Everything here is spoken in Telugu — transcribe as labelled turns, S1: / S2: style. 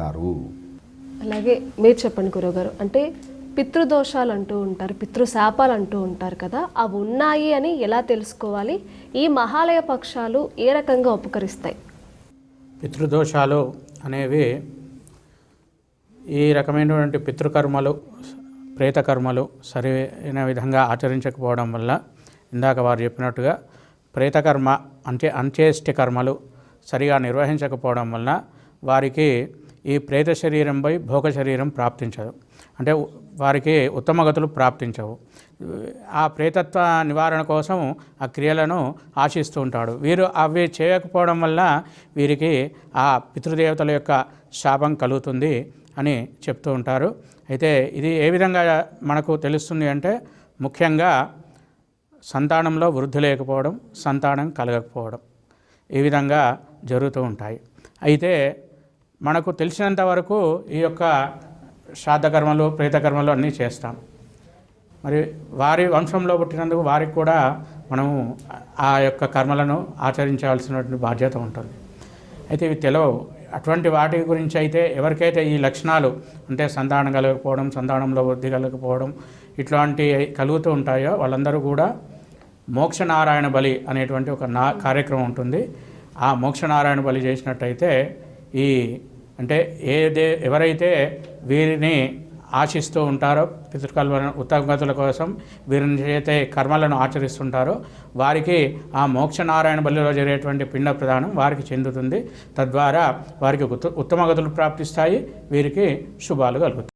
S1: పొందుతారు
S2: అలాగే మీరు చెప్పండి గురుగారు అంటే పితృదోషాలు అంటూ ఉంటారు పితృశాపాలు అంటూ ఉంటారు కదా అవి ఉన్నాయి అని ఎలా తెలుసుకోవాలి? ఈ మహాలయ పక్షాలు ఏ రకంగా ఉపకరిస్తాయి?
S3: పితృదోషాలు అనేవి ఈ రకమైనటువంటి పితృకర్మలు ప్రేతకర్మలు సరైన విధంగా ఆచరించకపోవడం వల్ల ఇందాక వారు చెప్పినట్టుగా ప్రేతకర్మ అంటే అంత్యేష్టి కర్మలు సరిగా నిర్వహించకపోవడం వలన వారికి ఈ ప్రేత శరీరంపై భోగ శరీరం ప్రాప్తించదు. అంటే వారికి ఉత్తమగతులు ప్రాప్తించవు. ఆ ప్రేతత్వ నివారణ కోసం ఆ క్రియలను ఆశిస్తూ ఉంటాడు. వీరు అవి చేయకపోవడం వల్ల వీరికి ఆ పితృదేవతల యొక్క శాపం కలుగుతుంది అని చెప్తూ ఉంటారు. అయితే ఇది ఏ విధంగా మనకు తెలుస్తుంది అంటే ముఖ్యంగా సంతానంలో వృద్ధి లేకపోవడం సంతానం కలగకపోవడం ఈ విధంగా జరుగుతూ ఉంటాయి. అయితే మనకు తెలిసినంత వరకు ఈ యొక్క శ్రాద్ధకర్మలు ప్రేతకర్మలు అన్నీ చేస్తాం. మరి వారి వంశంలో పుట్టినందుకు వారికి కూడా మనము ఆ యొక్క కర్మలను ఆచరించాల్సినటువంటి బాధ్యత ఉంటుంది. అయితే ఇవి తెలవవు. అటువంటి వాటి గురించి అయితే ఎవరికైతే ఈ లక్షణాలు అంటే సంతానం కలగకపోవడం సంతానంలో వృద్ధి కలగకపోవడం ఇట్లాంటి కలుగుతూ ఉంటాయో వాళ్ళందరూ కూడా మోక్షనారాయణ బలి అనేటువంటి ఒక నా కార్యక్రమం ఉంటుంది. ఆ మోక్షనారాయణ బలి చేసినట్టయితే ఈ అంటే ఏదే ఎవరైతే వీరిని ఆశిస్తూ ఉంటారో పితృకల్ప ఉత్తమగతుల కోసం వీరిని అయితే కర్మలను ఆచరిస్తుంటారో వారికి ఆ మోక్షనారాయణ బలిలో జరిగేటువంటి పిండ ప్రదానం వారికి చెందుతుంది. తద్వారా వారికి ఉత్త ఉత్తమ ప్రాప్తిస్తాయి. వీరికి శుభాలు కలుగుతాయి.